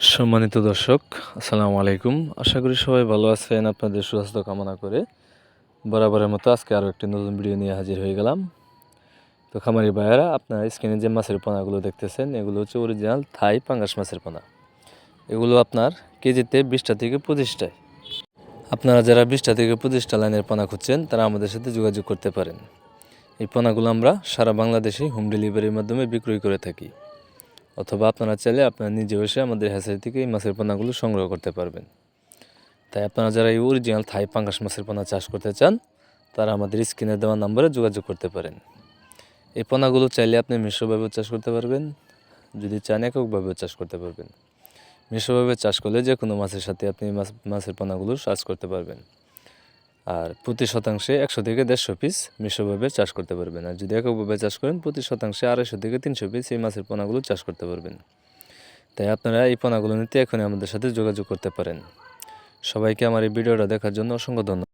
সম্মানিত দর্শক, আসসালামু আলাইকুম। আশা করি সবাই ভালো আছেন, আপনাদের সুস্বাস্থ্য কামনা করে। বরাবরের মতো আজকে আরও একটি নতুন ভিডিও নিয়ে হাজির হয়ে গেলাম। তো খামারি ভাইয়ারা, আপনারা স্ক্রিনে যে মাছের পোনাগুলো দেখতেছেন, এগুলো হচ্ছে অরিজিনাল থাই পাঙ্গাস মাছের পোনা। এগুলো আপনার কেজিতে বিশটা থেকে পঁচিশটায়। আপনারা যারা বিশটা থেকে পঁচিশটা লাইনের পোনা খুঁজছেন, তারা আমাদের সাথে যোগাযোগ করতে পারেন। এই পোনাগুলো আমরা সারা বাংলাদেশে হোম ডেলিভারির মাধ্যমে বিক্রয় করে থাকি। অথবা আপনারা চাইলে আপনারা নিজে এসে আমাদের হ্যাচারি থেকে এই মাছের পোনাগুলো সংগ্রহ করতে পারবেন। তাই আপনারা যারা এই অরিজিনাল থাই পাঙ্গাস মাছের পোনা চাষ করতে চান, তারা আমাদের স্ক্রিনে দেওয়া নম্বরে যোগাযোগ করতে পারেন। এই পোনাগুলো চাইলে আপনি মিশ্রভাবেও চাষ করতে পারবেন, যদি চান এককভাবেও চাষ করতে পারবেন। মিশ্রভাবে চাষ করলে যে কোনো মাছের সাথে আপনি মাছ, মাছের পোনাগুলো চাষ করতে পারবেন। আর প্রতি শতাংশে একশো থেকে দেড়শো পিস মিশ্রভাবে চাষ করতে পারবেন। আর যদি এককভাবে চাষ করেন, প্রতি শতাংশে আড়াইশো থেকে তিনশো পিস এই মাছের পোনাগুলো চাষ করতে পারবেন। তাই আপনারা এই পোনাগুলো নিতে এখনই আমাদের সাথে যোগাযোগ করতে পারেন। সবাইকে আমার এই ভিডিওটা দেখার জন্য অসংখ্য ধন্যবাদ।